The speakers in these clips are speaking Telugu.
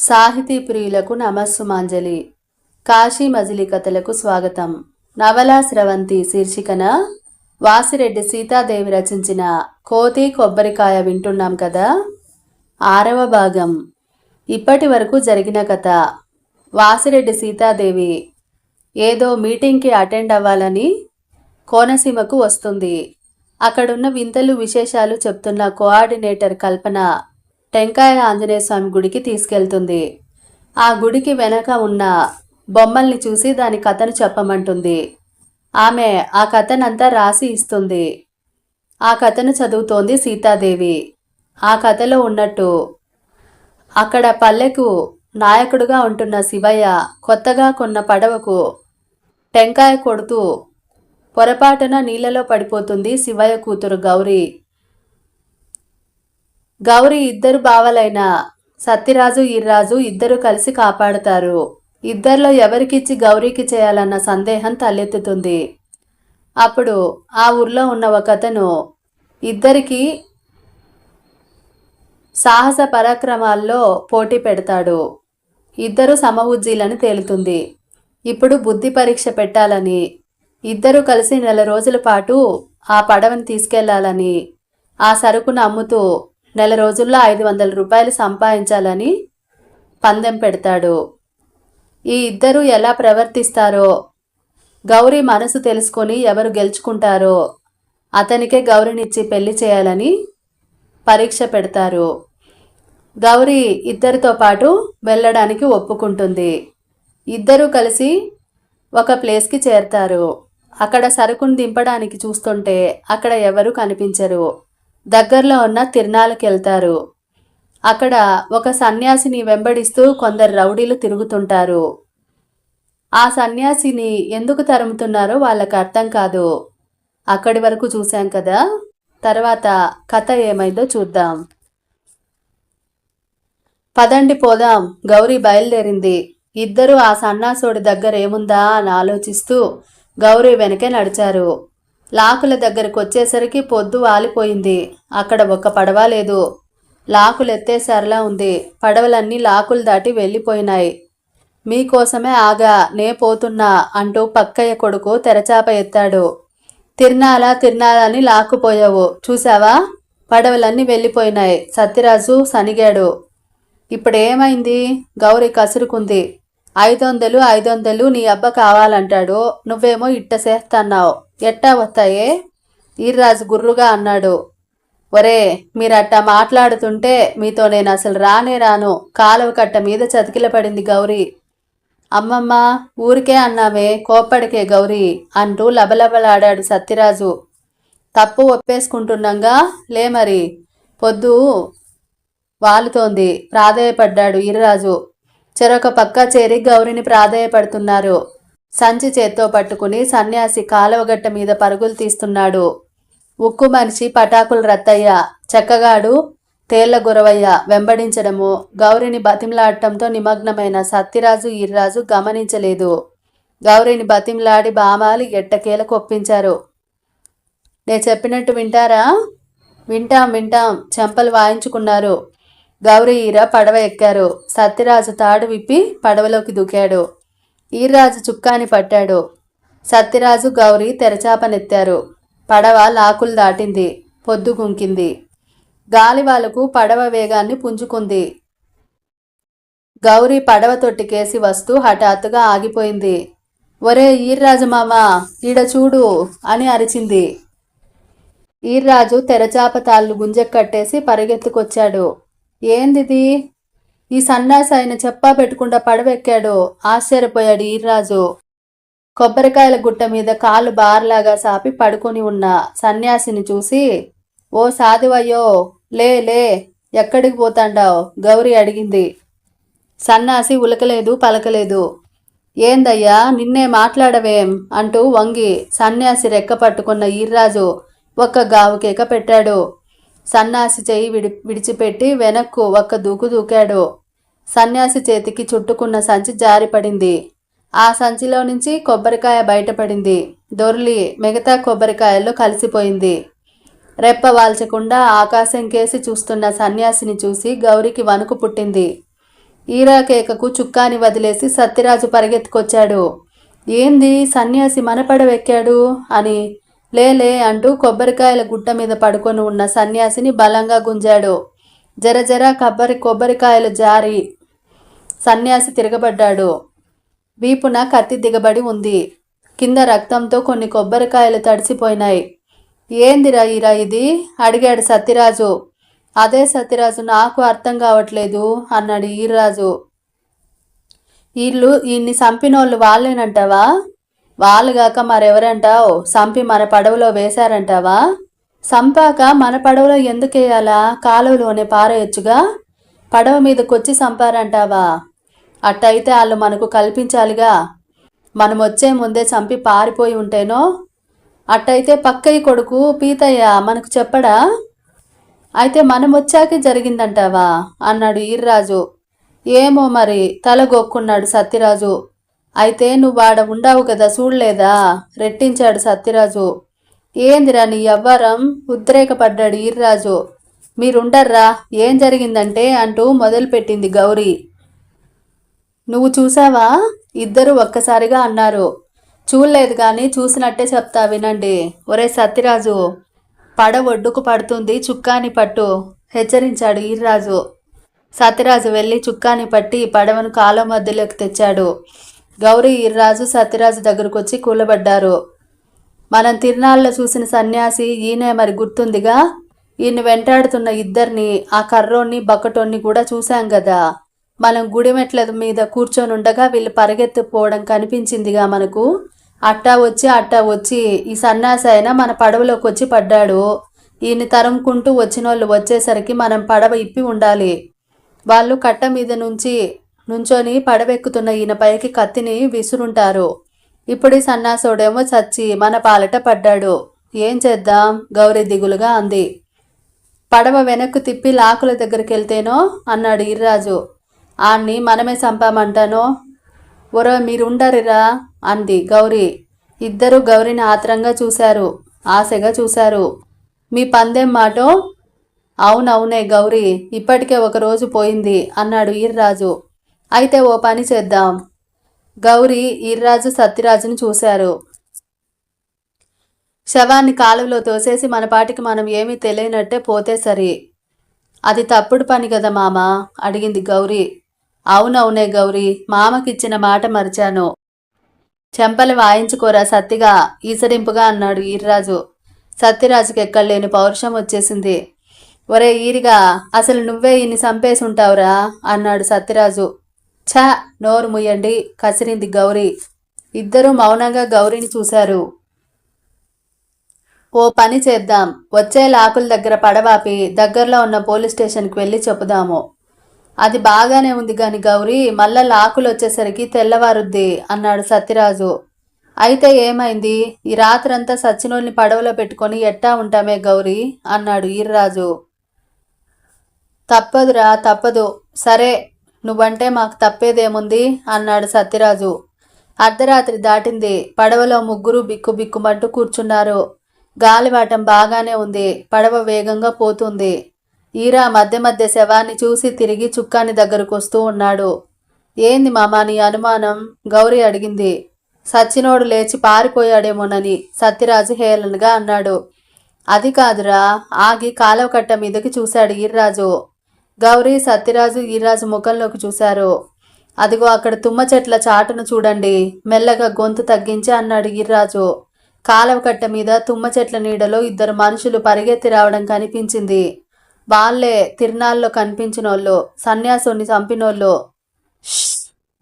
సాహితీ ప్రియులకు నమస్సుమాంజలి. కాశీ మజిలీ కథలకు స్వాగతం. నవలా స్రవంతి శీర్షికన వాసిరెడ్డి సీతాదేవి రచించిన కోతి కొబ్బరికాయ వింటున్నాం కదా? ఆరవ భాగం. ఇప్పటి వరకు జరిగిన కథ. వాసిరెడ్డి సీతాదేవి ఏదో మీటింగ్కి అటెండ్ అవ్వాలని కోనసీమకు వస్తుంది. అక్కడున్న వింతలు విశేషాలు చెప్తున్న కోఆర్డినేటర్ కల్పన టెంకాయ ఆంజనేయ స్వామి గుడికి తీసుకెళ్తుంది. ఆ గుడికి వెనక ఉన్న బొమ్మల్ని చూసి దాని కథను చెప్పమంటుంది. ఆమె ఆ కథనంతా రాసి ఇస్తుంది. ఆ కథను చదువుతోంది సీతాదేవి. ఆ కథలో ఉన్నట్టు అక్కడ పల్లెకు నాయకుడుగా ఉంటున్న శివయ్య కొత్తగా కొన్న పడవకు టెంకాయ కొడుతూ పొరపాటున నీళ్ళలో పడిపోతుంది శివయ్య కూతురు గౌరీ. గౌరీ ఇద్దరు బావలైన సత్యరాజు ఈర్రాజు ఇద్దరు కలిసి కాపాడుతారు. ఇద్దరిలో ఎవరికిచ్చి గౌరీకి చేయాలన్న సందేహం తలెత్తుతుంది. అప్పుడు ఆ ఊర్లో ఉన్న ఒకతను ఇద్దరికి సాహస పరాక్రమాల్లో పోటీ పెడతాడు. ఇద్దరు సమవుజ్జీలని తేలుతుంది. ఇప్పుడు బుద్ధి పరీక్ష పెట్టాలని ఇద్దరు కలిసి నెల రోజుల పాటు ఆ పడవని తీసుకెళ్ళాలని ఆ సరుకును అమ్ముతూ నెల రోజుల్లో ఐదు వందల రూపాయలు సంపాదించాలని పందెం పెడతాడు. ఈ ఇద్దరు ఎలా ప్రవర్తిస్తారో గౌరీ మనసు తెలుసుకొని ఎవరు గెలుచుకుంటారో అతనికే గౌరీనిచ్చి పెళ్ళి చేయాలని పరీక్ష పెడతారు. గౌరీ ఇద్దరితో పాటు వెళ్ళడానికి ఒప్పుకుంటుంది. ఇద్దరూ కలిసి ఒక ప్లేస్కి చేరతారు. అక్కడ సరుకును దింపడానికి చూస్తుంటే అక్కడ ఎవరు కనిపించరు. దగ్గరలో ఉన్న తిరునాళ్ళకి వెళ్తారు అక్కడ ఒక సన్యాసిని వెంబడిస్తూ కొందరు రౌడీలు తిరుగుతుంటారు. ఆ సన్యాసిని ఎందుకు తరుముతున్నారో వాళ్ళకి అర్థం కాదు. అక్కడి వరకు చూశాం కదా? తర్వాత కథ ఏమైందో చూద్దాం. పదండి పోదాం. గౌరీ బయలుదేరింది. ఇద్దరు ఆ సన్నాసోడి దగ్గర ఏముందా అని ఆలోచిస్తూ గౌరీ వెనకే నడిచారు. లాకుల దగ్గరకు వచ్చేసరికి పొద్దు వాలిపోయింది. అక్కడ ఒక్క పడవ లేదు. లాకులు ఉంది. పడవలన్నీ లాకులు దాటి వెళ్ళిపోయినాయి. మీకోసమే ఆగా నే పోతున్నా అంటూ పక్కయ్య కొడుకు తెరచాప ఎత్తాడు. తిర్నాలా తిర్నాలా లాక్కుపోయావు. చూసావా పడవలన్నీ వెళ్ళిపోయినాయి. సత్యరాజు సనిగాడు. ఇప్పుడేమైంది గౌరి కసురుకుంది. ఐదు వందలు ఐదు వందలు నీ అబ్బ కావాలంటాడు. నువ్వేమో ఇట్ట చేస్తున్నావు ఎట్టా వస్తాయే? ఈర్రాజు గుర్రుగా అన్నాడు. ఒరే మీరట్టా మాట్లాడుతుంటే మీతో నేను అసలు రానే రాను. కాలువ కట్ట మీద చతికిల పడింది గౌరీ. అమ్మమ్మ ఊరికే అన్నామే కోప్పడికే గౌరీ అంటూ లబలబలాడాడు సత్యరాజు. తప్పు ఒప్పేసుకుంటున్నాగా లే మరి పొద్దు వాలుతోంది ప్రాధేయపడ్డాడు ఈర్రాజు. చెరొక పక్క చేరి గౌరిని ప్రాధేయపడుతున్నారు. సంచి చేత్తో పట్టుకుని సన్యాసి కాలువగట్ట మీద పరుగులు తీస్తున్నాడు. ఉక్కు మనిషి పటాకుల రత్తయ్య. చెక్కగాడు తేళ్ళ గురవయ్య. వెంబడించడము గౌరిని బతిమలాడటంతో నిమగ్నమైన సత్యరాజు ఈర్రాజు గమనించలేదు. గౌరిని బతిమలాడి బామాలి ఎట్టకేల కొప్పించారు. నే చెప్పినట్టు వింటారా? వింటాం వింటాం చెంపలు వాయించుకున్నారు. గౌరీ ఈర పడవ ఎక్కారు. సత్యరాజు తాడు విప్పి పడవలోకి దూకాడు. ఈర్రాజు చుక్కాని పట్టాడు. సత్యరాజు గౌరీ తెరచాపనెత్తారు. పడవ లాకులు దాటింది. పొద్దు గుంకింది. గాలివాలకు పడవ వేగాన్ని పుంజుకుంది. గౌరీ పడవ తొట్టికేసి వస్తూ హఠాత్తుగా ఆగిపోయింది. ఒరే ఈర్రాజు మామ ఈడ చూడు అని అరిచింది. ఈర్రాజు తెరచాప తాళ్ళు గుంజెక్కట్టేసి పరిగెత్తుకొచ్చాడు. ఏందిది? ఈ సన్నాసి ఆయన చెప్పా పెట్టకుండా పడవెక్కాడు? ఆశ్చర్యపోయాడు ఈర్రాజు. కొబ్బరికాయల గుట్ట మీద కాలు బార్లాగా సాపి పడుకొని ఉన్న సన్యాసిని చూసి ఓ సాధువయ్యో లే లే ఎక్కడికి పోతాండావు? గౌరీ అడిగింది. సన్నాసి ఉలకలేదు పలకలేదు. ఏందయ్యా నిన్నే మాట్లాడవేం? అంటూ వంగి సన్యాసి రెక్క పట్టుకున్న ఈర్రాజు ఒక్క గావు కేక పెట్టాడు. సన్యాసి చేయి విడి విడిచిపెట్టి వెనక్కు ఒక్క దూకు దూకాడు. సన్యాసి చేతికి చుట్టుకున్న సంచి జారిపడింది. ఆ సంచిలో నుంచి కొబ్బరికాయ బయటపడింది. దొర్లి మిగతా కొబ్బరికాయల్లో కలిసిపోయింది. రెప్ప వాల్చకుండా ఆకాశం కేసి చూస్తున్న సన్యాసిని చూసి గౌరికి వణుకు పుట్టింది. ఈరా కేకకు చుక్కాని వదిలేసి సత్యరాజు పరిగెత్తుకొచ్చాడు. ఏంది సన్యాసి మనపడవెక్కాడు అని లేలే అంటూ కొబ్బరికాయల గుట్ట మీద పడుకొని ఉన్న సన్యాసిని బలంగా గుంజాడు. జర జర కొబ్బరి కొబ్బరికాయలు జారి సన్యాసి తిరగబడ్డాడు. వీపున కత్తి దిగబడి ఉంది. కింద రక్తంతో కొన్ని కొబ్బరికాయలు తడిసిపోయినాయి. ఏందిరా ఈరా ఇది? అడిగాడు సత్యరాజు. అదే సత్యరాజు నాకు అర్థం కావట్లేదు అన్నాడు ఈరాజు వీళ్ళు ఈయన్ని చంపినోళ్ళు వాళ్ళేనంటావా? వాళ్ళుగాక మరెవరంటావు? సంపి మన పడవలో వేశారంటావా? సంపాక మన పడవలో ఎందుకేయాలా? కాలువలోనే పారేయొచ్చుగా? పడవ మీదకొచ్చి సంపారంటావా? అట్టయితే వాళ్ళు మనకు కల్పించాలిగా. మనం వచ్చే ముందే చంపి పారిపోయి ఉంటేనో? అట్టయితే పక్కయ్య కొడుకు పీతయ్య మనకు చెప్పడా? అయితే మనం వచ్చాకే జరిగిందంటావా? అన్నాడు ఈర్రాజు. ఏమో మరి తల గొక్కున్నాడు సత్యరాజు. అయితే నువ్వు ఆడ ఉండావు కదా చూడలేదా? రెట్టించాడు సత్యరాజు. ఏందిరా నీ ఎవ్వరం ఉద్రేకపడ్డాడు ఈర్రాజు. మీరుండర్రా? ఏం జరిగిందంటే అంటూ మొదలుపెట్టింది గౌరీ. నువ్వు చూసావా? ఇద్దరు ఒక్కసారిగా అన్నారు. చూడలేదు కానీ చూసినట్టే చెప్తా వినండి. ఒరే సత్యరాజు పడ ఒడ్డుకు పడుతుంది చుక్కాని పట్టు హెచ్చరించాడు ఈర్రాజు. సత్యరాజు వెళ్ళి చుక్కాని పట్టి పడవను కాలం మధ్యలోకి తెచ్చాడు. గౌరీ ఈర్రాజు సత్యరాజు దగ్గరకు వచ్చి కూలబడ్డారు. మనం తిరునాళ్ళలో చూసిన సన్యాసి ఈయనే మరి గుర్తుందిగా? ఈయన వెంటాడుతున్న ఇద్దరిని ఆ కర్రోన్ని బక్కటోన్ని కూడా చూశాం కదా మనం గుడిమెట్ల మీద కూర్చొని ఉండగా వీళ్ళు పరిగెత్తిపోవడం కనిపించిందిగా మనకు. అట్టా వచ్చి అట్టా వచ్చి ఈ సన్యాసి అయినా మన పడవలోకి వచ్చి పడ్డాడు. ఈయన తరుముకుంటూ వచ్చిన వాళ్ళు వచ్చేసరికి మనం పడవ ఇప్పి ఉండాలి. వాళ్ళు కట్ట మీద నుంచి నుంచొని పడవెక్కుతున్న ఈయన పైకి కత్తిని విసురుంటారు. ఇప్పుడు ఈ సన్నాసుడేమో చచ్చి మన పాలట పడ్డాడు. ఏం చేద్దాం? గౌరీ దిగులుగా అంది. పడవ వెనక్కు తిప్పి లాకుల దగ్గరికి వెళ్తేనో అన్నాడు ఇర్రాజు. ఆన్ని మనమే చంపామంటానో? ఒరో మీరుండరిరా? అంది గౌరీ. ఇద్దరు గౌరీని ఆత్రంగా చూశారు. ఆశగా చూశారు. మీ పందెం మాటో? అవునవునే గౌరీ ఇప్పటికే ఒక రోజు పోయింది అన్నాడు ఈర్రాజు అయితే ఓ పని చేద్దాం. గౌరీ ఈర్రాజు సత్యరాజును చూశారు. శవాన్ని కాలువలో తోసేసి మన పాటికి మనం ఏమీ తెలియనట్టే పోతే సరి. అది తప్పుడు పని కదా మామ? అడిగింది గౌరీ. అవునవునే గౌరీ మామకిచ్చిన మాట మరిచాను. చెంపలు వాయించుకోరా సత్తిగా? ఈసరింపుగా అన్నాడు ఈర్రాజు సత్యరాజుకి ఎక్కడలేని పౌరుషం వచ్చేసింది. ఒరే ఈరిగా అసలు నువ్వే ఇన్ని చంపేసి ఉంటావురా? అన్నాడు సత్యరాజు. ఛ నోరు ముయ్యండి కసిరింది గౌరీ. ఇద్దరూ మౌనంగా గౌరీని చూశారు. ఓ పని చేద్దాం వచ్చే లాకుల దగ్గర పడవాపి దగ్గరలో ఉన్న పోలీస్ స్టేషన్కి వెళ్ళి చెప్పుదాము. అది బాగానే ఉంది గాని గౌరీ మళ్ళా లాకులు వచ్చేసరికి తెల్లవారుద్ది అన్నాడు సత్యరాజు. అయితే ఏమైంది? ఈ రాత్రంతా సచ్చినోళ్ళని పడవలో పెట్టుకొని ఎట్టా ఉంటామే గౌరీ అన్నాడు ఈర్రాజు. తప్పదురా తప్పదు. సరే నువ్వంటే మాకు తప్పేదేముంది? అన్నాడు సత్యరాజు. అర్ధరాత్రి దాటింది. పడవలో ముగ్గురు బిక్కు బిక్కుమంటూ కూర్చున్నారు. గాలివాటం బాగానే ఉంది. పడవ వేగంగా పోతుంది. ఈరా మధ్య మధ్య శవాన్ని చూసి తిరిగి చుక్కాని దగ్గరకు వస్తూ ఉన్నాడు. ఏంది మామా నీ అనుమానం? గౌరీ అడిగింది. సచ్చినోడు లేచి పారిపోయాడేమోనని సత్యరాజు హేళనగా అన్నాడు. అది కాదురా. ఆగి కాలవకట్ట మీదకి చూశాడు ఈర్రాజు. గౌరీ సత్యరాజు ఈరాజు ముఖంలోకి చూశారు. అదిగో అక్కడ తుమ్మ చెట్ల చాటును చూడండి. మెల్లగా గొంతు తగ్గించి అన్నాడు ఈర్రాజు కాలవ కట్ట మీద తుమ్మ చెట్ల నీడలో ఇద్దరు మనుషులు పరిగెత్తి రావడం కనిపించింది. వాళ్ళే తిరునాళ్ళలో కనిపించినోళ్ళు సన్యాసుని చంపినోళ్ళు.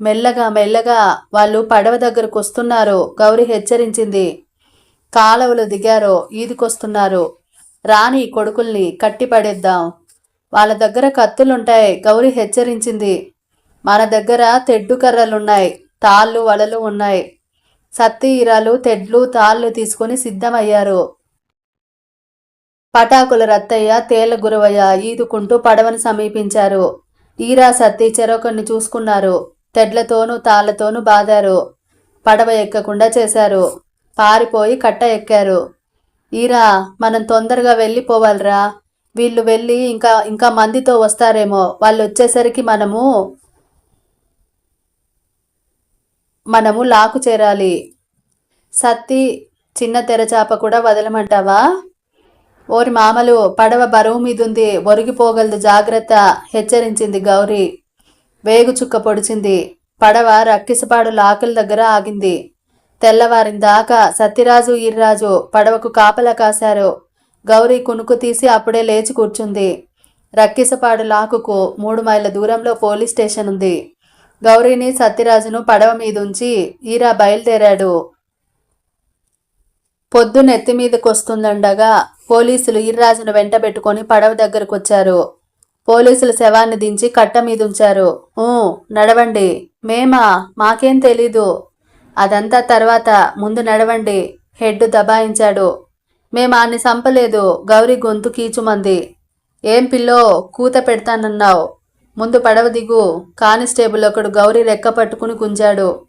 మెల్లగా మెల్లగా వాళ్ళు పడవ దగ్గరకు వస్తున్నారు. గౌరి హెచ్చరించింది. కాలవలు దిగారో ఈదుకొస్తున్నారు. రాని కొడుకుల్ని కట్టి పడేద్దాం వాళ్ళ దగ్గర కత్తులుంటాయి. గౌరి హెచ్చరించింది. మన దగ్గర తెడ్డు కర్రలున్నాయి. తాళ్ళు వలలు ఉన్నాయి. సత్తి ఇరాలు తెడ్లు తాళ్ళు తీసుకొని సిద్ధమయ్యారు. పటాకుల రత్తయ్య తేళ్ళ గురవయ్య ఈదుకుంటూ పడవను సమీపించారు. ఈరా సత్తి చెరొకరిని చూసుకున్నారు. తెడ్లతోనూ తాళ్ళతోనూ బాదారు. పడవ ఎక్కకుండా చేశారు. పారిపోయి కట్ట ఎక్కారు. ఈరా మనం తొందరగా వెళ్ళిపోవాలిరా. వీళ్ళు వెళ్ళి ఇంకా ఇంకా మందితో వస్తారేమో. వాళ్ళు వచ్చేసరికి మనము మనము లాకు చేరాలి. సత్తి చిన్న తెరచాప కూడా వదలమంటావా? ఓరి మామలు పడవ బరువు మీదుంది. ఒరిగిపోగలదు జాగ్రత్త హెచ్చరించింది గౌరీ. వేగు చుక్క పొడిచింది. పడవ రక్కిసపాడు లాకుల దగ్గర ఆగింది. తెల్లవారిందాకా సత్యరాజు ఈర్రాజు పడవకు కాపలా కాశారు. గౌరీ కునుకు తీసి అప్పుడే లేచి కూర్చుంది. రక్కిసపాడు లాకుకు మూడు మైళ్ళ దూరంలో పోలీస్ స్టేషన్ ఉంది. గౌరీని సత్యరాజును పడవ మీదుంచి ఈరా బయలుదేరాడు. పొద్దు నెత్తి మీదకొస్తుందండగా పోలీసులు ఈర్రాజును వెంటబెట్టుకొని పడవ దగ్గరకు వచ్చారు పోలీసులు శవాన్ని దించి కట్ట మీదుంచారు. నడవండి. మేమా? మాకేం తెలీదు. అదంతా తర్వాత ముందు నడవండి. హెడ్ దబాయించాడు. మేము ఆన్ని చంపలేదు గౌరీ గొంతు కీచుమంది. ఏం పిల్లో కూత పెడతానన్నావు. ముందు పడవ దిగు. కానిస్టేబుల్ ఒకడు గౌరీ రెక్క పట్టుకుని గుంజాడు.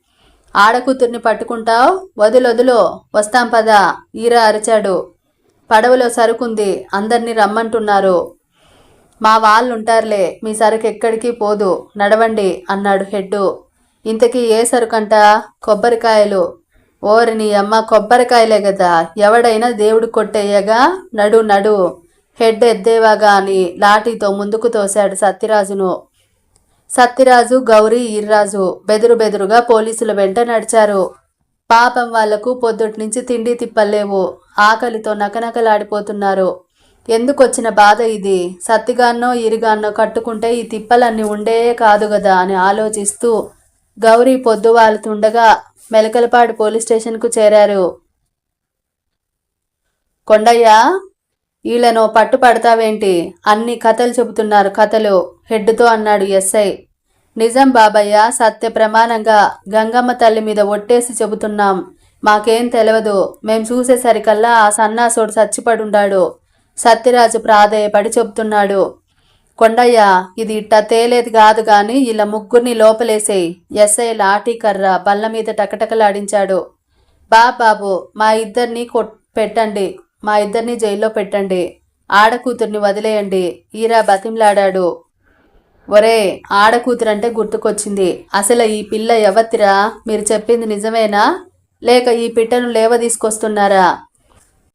ఆడకూతుర్ని పట్టుకుంటావు? వదిలొదులో వస్తాం పదా. ఈరా అరిచాడు. పడవలో సరుకుంది. అందరినీ రమ్మంటున్నారు. మా వాళ్ళుంటారులే. మీ సరుకు ఎక్కడికి పోదు. నడవండి అన్నాడు హెడ్డు. ఇంతకీ ఏ సరుకంట? కొబ్బరికాయలు. ఓరి నీ అమ్మ కొబ్బరికాయలే కదా ఎవడైనా దేవుడు కొట్టేయగా? నడు నడు. హెడ్ ఎద్దేవాగా అని లాఠీతో ముందుకు తోశాడు సత్యరాజును. సత్యరాజు గౌరీ ఈర్రాజు బెదురు బెదురుగా పోలీసుల వెంట నడిచారు. పాపం వాళ్ళకు పొద్దుటి నుంచి తిండి తిప్పలేవు. ఆకలితో నకనకలాడిపోతున్నారు. ఎందుకొచ్చిన బాధ ఇది? సత్తిగాన్నో ఇరిగాన్నో కట్టుకుంటే ఈ తిప్పలన్నీ ఉండే కాదు కదా అని ఆలోచిస్తూ గౌరీ పొద్దు వాలుతుండగా మెలకలపాడు పోలీస్ స్టేషన్కు చేరారు. కొండయ్య వీళ్ళను పట్టు పడతావేంటి? అన్ని కథలు చెబుతున్నారు కథలు. హెడ్తో అన్నాడు ఎస్ఐ. నిజం బాబయ్య సత్య ప్రమాణంగా గంగమ్మ తల్లి మీద ఒట్టేసి చెబుతున్నాం. మాకేం తెలియదు మేం చూసేసరికల్లా ఆ సన్నాసోడు చచ్చిపడుండాడు. సత్యరాజు ప్రాధేయపడి చెబుతున్నాడు. కొండయ్య ఇది ఇట్ట తేలేది కాదు గాని ఇలా ముగ్గురిని లోపలేసేయి. ఎస్ఐ లాఠీ కర్ర బల్ల మీద టకటకలాడించాడు. బా బాబు మా ఇద్దరిని పెట్టండి. మా ఇద్దరిని జైల్లో పెట్టండి. ఆడకూతుర్ని వదిలేయండి. ఈరా బతింలాడాడు ఒరే ఆడకూతురంటే గుర్తుకొచ్చింది. అసలు ఈ పిల్ల ఎవతిరా? మీరు చెప్పింది నిజమేనా? లేక ఈ పిట్టను లేవ తీసుకొస్తున్నారా?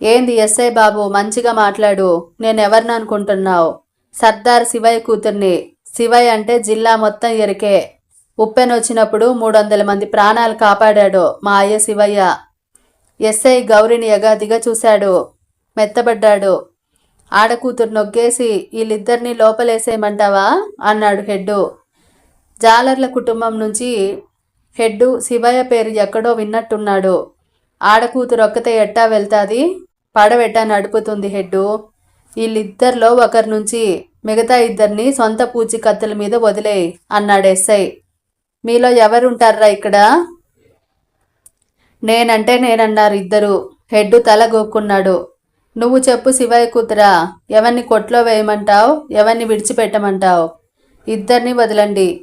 ఏంది ఎస్ఐ బాబు మంచిగా మాట్లాడు. నేను అనుకుంటున్నావు సర్దార్ శివయ్య కూతుర్ని. శివయ్య అంటే జిల్లా మొత్తం ఎరికే. ఉప్పెనొచ్చినప్పుడు మూడు వందల మంది ప్రాణాలు కాపాడాడు మా అయ్య శివయ్య. ఎస్ఐ గౌరిని యగాదిగా చూశాడు. మెత్తబడ్డాడు. ఆడకూతురు నొగ్గేసి వీళ్ళిద్దరినీ లోపలేసేయమంటావా? అన్నాడు హెడ్డు. జాలర్ల కుటుంబం నుంచి హెడ్డు శివయ్య పేరు ఎక్కడో విన్నట్టున్నాడు. ఆడకూతురు ఒక్కతే ఎట్టా వెళ్తాది? పడవెట్టా నడుపుతుంది హెడ్డు. వీళ్ళిద్దరిలో ఒకరి నుంచి మిగతా ఇద్దరిని సొంత పూచికత్తుల మీద వదిలేయ్ అన్నాడు ఎస్ఐ. మీలో ఎవరుంటారా ఇక్కడ? నేనంటే నేనన్నారు ఇద్దరు. హెడ్డు తల గోక్కున్నాడు. నువ్వు చెప్పు శివయ్య కూతురా ఎవరిని కొట్లో వేయమంటావు ఎవరిని విడిచిపెట్టమంటావు? ఇద్దరిని వదలండి.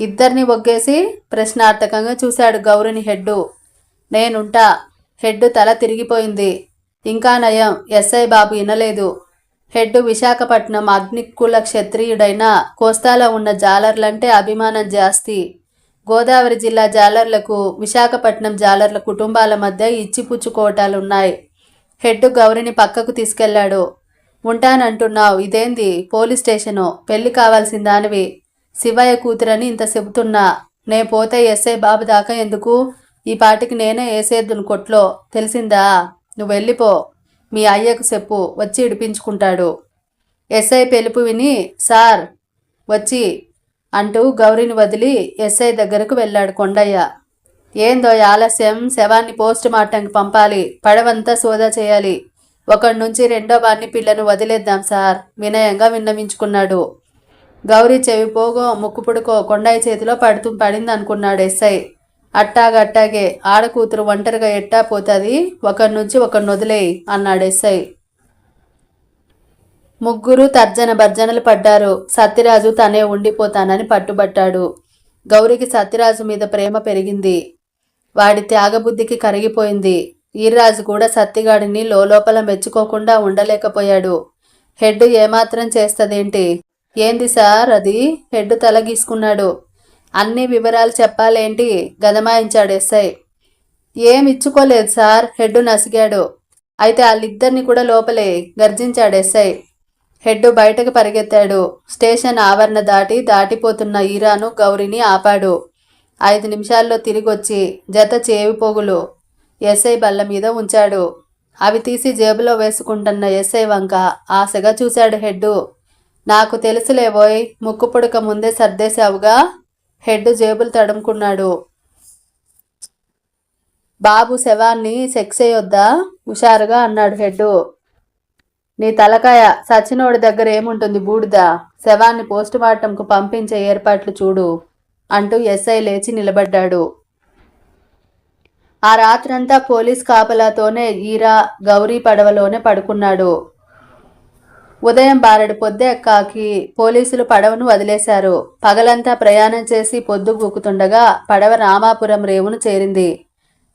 ఇద్దరిని ఒగ్గేసి ప్రశ్నార్థకంగా చూశాడు గౌరిని హెడ్డు. నేనుంటా. హెడ్ తల తిరిగిపోయింది. ఇంకా నయం. ఎస్ఐ బాబు వినలేదు. హెడ్ విశాఖపట్నం అగ్నికుల క్షత్రియుడైన కోస్తాలో ఉన్న జాలర్లంటే అభిమానం జాస్తి. గోదావరి జిల్లా జాలర్లకు విశాఖపట్నం జాలర్ల కుటుంబాల మధ్య ఇచ్చిపుచ్చుకోవటాలున్నాయి హెడ్ గౌరిని పక్కకు తీసుకెళ్ళాడు. ఉంటానంటున్నావు ఇదేంది? పోలీస్ స్టేషను పెళ్ళి కావాల్సిన దానివి శివయ్య కూతురని ఇంత చెబుతున్నా. నే పోతే ఎస్ఐ బాబు దాకా ఎందుకు? ఈ పాటికి నేనే వేసేద్దును కొట్లో. తెలిసిందా? నువ్వు వెళ్ళిపో మీ అయ్యకు చెప్పు వచ్చి ఇడిపించుకుంటాడు. ఎస్ఐ పిలుపు విని సార్ వచ్చి అంటూ గౌరిని వదిలి ఎస్ఐ దగ్గరకు వెళ్ళాడు కొండయ్య. ఏందో ఈ ఆలస్యం? శవాన్ని పోస్ట్ మార్టంకి పంపాలి. పడవంతా సోదా చేయాలి. ఒకడి నుంచి రెండో వారిని పిల్లను వదిలేద్దాం సార్ వినయంగా విన్నవించుకున్నాడు. గౌరీ చెవి పోగో ముక్కు పుడుకో కొండయ్య చేతిలో పడుతూ పడింది అనుకున్నాడు ఎస్ఐ. అట్టాగట్టాగే ఆడకూతురు ఒంటరిగా ఎట్టా పోతుంది? ఒకరి నుంచి ఒకరిని వదిలేయి అన్నాడు ఎస్ఐ. ముగ్గురు తర్జన భర్జనలు పడ్డారు. సత్యరాజు తనే ఉండిపోతానని పట్టుబట్టాడు. గౌరికి సత్యరాజు మీద ప్రేమ పెరిగింది. వాడి త్యాగబుద్ధికి కరిగిపోయింది. ఈర్రాజు కూడా సత్తిగాడిని లోపల మెచ్చుకోకుండా ఉండలేకపోయాడు. హెడ్ ఏమాత్రం చేస్తదేంటి? ఏంది సార్ అది? హెడ్ తల గీసుకున్నాడు. అన్ని వివరాలు చెప్పాలేంటి? గదమాయించాడు ఎస్ఐ. ఏం ఇచ్చుకోలేదు సార్ హెడ్ నసిగాడు. అయితే వాళ్ళిద్దరిని కూడా లోపలే గర్జించాడు ఎస్ఐ. హెడ్ బయటకు పరిగెత్తాడు. స్టేషన్ ఆవరణ దాటి దాటిపోతున్న ఈరాను గౌరిని ఆపాడు. ఐదు నిమిషాల్లో తిరిగొచ్చి జత చేవి పోగులు ఎస్ఐ బల్ల మీద ఉంచాడు. అవి తీసి జేబులో వేసుకుంటున్న ఎస్ఐ వంక ఆశగా చూశాడు హెడ్డు. నాకు తెలుసులేబోయ్ ముక్కు పుడక ముందే సర్దేశావుగా? హెడ్ జేబులు తడుముకున్నాడు. బాబు శవాన్ని సెక్స్ చేయొద్దా హుషారుగా అన్నాడు హెడ్డు. నీ తలకాయ సచినోడి దగ్గర ఏముంటుంది బూడిద? శవాన్ని పోస్టుమార్టంకు పంపించే ఏర్పాట్లు చూడు అంటూ ఎస్ఐ లేచి నిలబడ్డాడు. ఆ రాత్రంతా పోలీస్ కాపలాతోనే ఈరా గౌరీ పడవలోనే పడుకున్నాడు. ఉదయం బారెడు పొద్దెక్కాకి పోలీసులు పడవను వదిలేశారు. పగలంతా ప్రయాణం చేసి పొద్దు గుక్కుతుండగా పడవ రామాపురం రేవును చేరింది.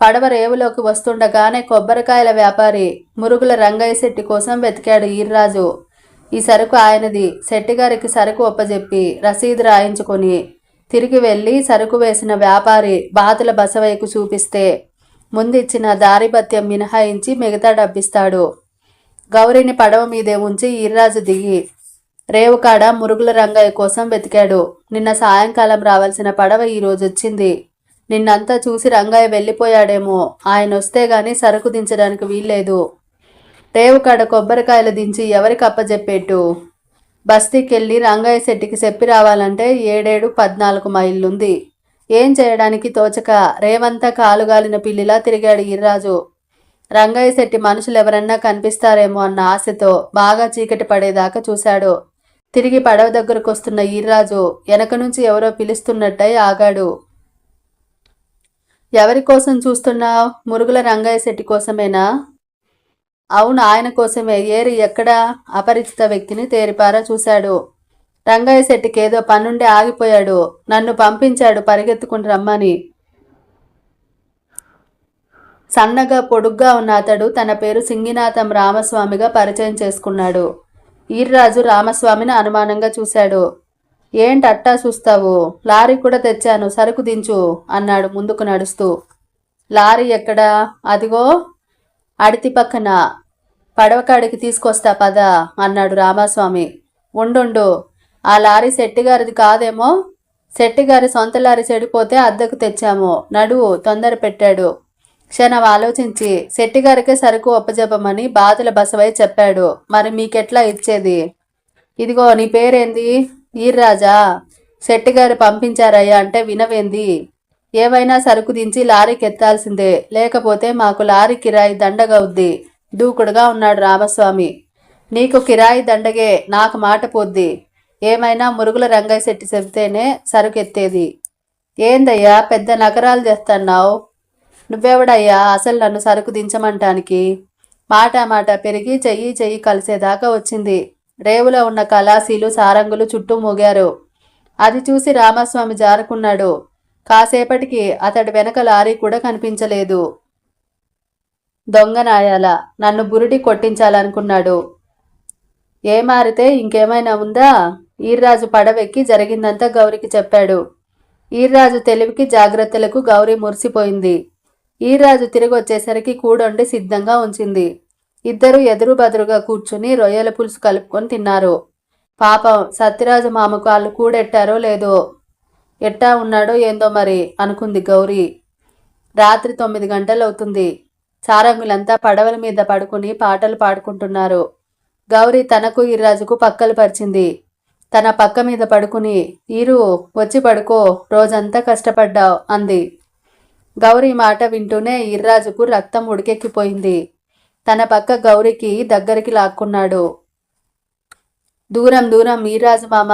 పడవ రేవులోకి వస్తుండగానే కొబ్బరికాయల వ్యాపారి మురుగుల రంగయ్య శెట్టి కోసం వెతికాడు ఈర్రాజు. ఈ సరుకు ఆయనది. శెట్టిగారికి సరుకు ఒప్పజెప్పి రసీదు రాయించుకొని తిరిగి వెళ్ళి సరుకు వేసిన వ్యాపారి బాతుల బసవైకు చూపిస్తే ముందిచ్చిన దారిపత్యం మినహాయించి మిగతా డబ్బిస్తాడు. గౌరిని పడవ మీదే ఉంచి ఈర్రాజు దిగి రేవుకాడ మురుగుల రంగయ్య కోసం వెతికాడు. నిన్న సాయంకాలం రావాల్సిన పడవ ఈరోజు వచ్చింది నిన్నంతా చూసి రంగయ్య వెళ్ళిపోయాడేమో. ఆయన వస్తే గాని సరుకు దించడానికి వీల్లేదు. రేవుకాడ కొబ్బరికాయలు దించి ఎవరికి అప్పజెప్పేట్టు? బస్తీకెళ్ళి రంగయ్య శెట్టికి చెప్పి రావాలంటే ఏడేడు పద్నాలుగు మైళ్ళుంది. ఏం చేయడానికి తోచక రేవంతా కాలుగాలిన పిల్లిలా తిరిగాడు ఈర్రాజు రంగయ్య శెట్టి మనుషులు ఎవరన్నా కనిపిస్తారేమో అన్న ఆశతో బాగా చీకటి పడేదాకా చూశాడు. తిరిగి పడవ దగ్గరకు వస్తున్న ఈర్రాజు వెనక నుంచి ఎవరో పిలుస్తున్నట్టయి ఆగాడు. ఎవరి కోసం చూస్తున్నావు? మురుగుల రంగయ్య శెట్టి కోసమేనా? అవును ఆయన కోసమే. ఏరి ఎక్కడా? అపరిచిత వ్యక్తిని తేరిపారా చూశాడు. రంగయ్య శెట్టికి ఏదో పనుండి ఆగిపోయాడు. నన్ను పంపించాడు పరిగెత్తుకుని రమ్మని. సన్నగా పొడుగ్గా ఉన్న అతడు తన పేరు సింగినాథం రామస్వామిగా పరిచయం చేసుకున్నాడు. ఈర్రాజు రామస్వామిని అనుమానంగా చూశాడు. ఏంటి అట్టా చూస్తావు? లారీ కూడా తెచ్చాను సరుకు దించు అన్నాడు ముందుకు నడుస్తూ. లారీ ఎక్కడా? అదిగో అడితి పక్కన. పడవకాడికి తీసుకొస్తా పద అన్నాడు రామస్వామి. ఉండుండు. ఆ లారీ శెట్టిగారిది కాదేమో? శెట్టిగారి సొంత లారీ చెడిపోతే అద్దెకు తెచ్చాము. నడువు తొందర పెట్టాడు క్షణం ఆలోచించి శెట్టిగారికే సరుకు ఒప్పజెప్పమని బాధల బసవయ్య చెప్పాడు. మరి మీకెట్లా ఇచ్చేది? ఇదిగో నీ పేరేంది? ఈర్రాజా శెట్టిగారు పంపించారయ్యా అంటే వినవేంది? ఏవైనా సరుకు దించి లారీకి ఎత్తాల్సిందే లేకపోతే మాకు లారీ కిరాయి దండగవుద్ది దూకుడుగా ఉన్నాడు రామస్వామి. నీకు కిరాయి దండగే నాకు మాట పోద్ది. ఏమైనా మురుగుల రంగయ్య శెట్టి చెబితేనే సరుకు ఎత్తేది ఏందయ్యా పెద్ద నగరాలు తెస్తున్నావు? నువ్వెవడయ్యా? అసలు నన్ను సరుకు దించమంటానికి? మాట మాట పెరిగి చెయ్యి చెయ్యి కలిసేదాకా వచ్చింది. రేవులో ఉన్న కళాశీలు సారంగులు చుట్టూ మూగారు. అది చూసి రామస్వామి జారుకున్నాడు. కాసేపటికి అతడి వెనక లారీ కూడా కనిపించలేదు. దొంగ నాయాల నన్ను బురుడి కొట్టించాలనుకున్నాడు. ఏ మారితే ఇంకేమైనా ఉందా? ఈర్రాజు పడవెక్కి జరిగిందంతా గౌరికి చెప్పాడు. ఈర్రాజు తెలివికి జాగ్రత్తలకు గౌరీ మురిసిపోయింది. ఈరాజు తిరిగి వచ్చేసరికి కూడొండి సిద్ధంగా ఉంచింది. ఇద్దరు ఎదురు బదురుగా కూర్చుని రొయ్యల పులుసు కలుపుకొని తిన్నారు. పాపం సత్యరాజు మామకు వాళ్ళు కూడెట్టారో లేదో? ఎట్టా ఉన్నాడో ఏందో మరి? అనుకుంది గౌరీ. రాత్రి తొమ్మిది గంటలవుతుంది. సారంగులంతా పడవల మీద పడుకుని పాటలు పాడుకుంటున్నారు. గౌరీ తనకు ఈరాజుకు పక్కలు పరిచింది. తన పక్క మీద పడుకుని ఈరు వచ్చి పడుకో రోజంతా కష్టపడ్డావు అంది. గౌరీ మాట వింటూనే ఈర్రాజుకు రక్తం ఉడికెక్కిపోయింది. తన పక్క గౌరికి దగ్గరికి లాక్కున్నాడు. దూరం దూరం ఈరాజు మామ.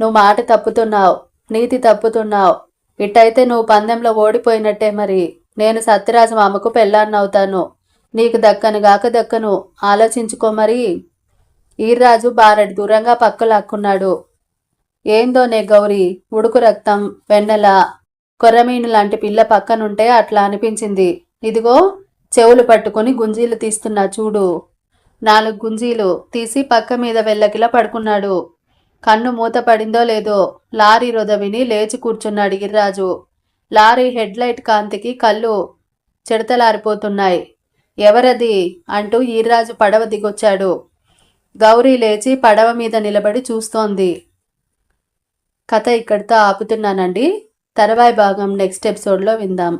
నువ్వు మాట తప్పుతున్నావు నీతి తప్పుతున్నావు. ఇట్టయితే నువ్వు పందెంలో ఓడిపోయినట్టే మరి. నేను సత్యరాజు మామకు పెళ్ళాన్నవుతాను. నీకు దక్కను గాక దక్కను. ఆలోచించుకో మరి. ఈర్రాజు బారడి దూరంగా పక్క లాక్కున్నాడు ఏందోనే గౌరీ ఉడుకు రక్తం వెన్నెల. కొర్రమీను లాంటి పిల్ల పక్కనుంటే అట్లా అనిపించింది. ఇదిగో చెవులు పట్టుకుని గుంజీలు తీస్తున్నా చూడు. నాలుగు గుంజీలు తీసి పక్క మీద వెళ్ళకిలా పడుకున్నాడు. కన్ను మూత పడిందో లేదో లారీ రుదవిని లేచి కూర్చున్నాడు గిరిరాజు. లారీ హెడ్లైట్ కాంతికి కళ్ళు చెడతలారిపోతున్నాయి. ఎవరది? అంటూ ఈర్రాజు పడవ దిగొచ్చాడు. గౌరీ లేచి పడవ మీద నిలబడి చూస్తోంది. కథ ఇక్కడితో ఆపుతున్నానండి. తర్వాయి భాగం నెక్స్ట్ ఎపిసోడ్లో విందాం.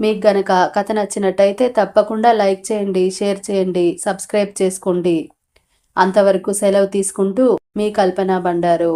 మీకు గనక కథ నచ్చినట్టయితే తప్పకుండా లైక్ చేయండి షేర్ చేయండి సబ్స్క్రైబ్ చేసుకోండి. అంతవరకు సెలవు తీసుకుంటూ మీ కల్పన బండారు.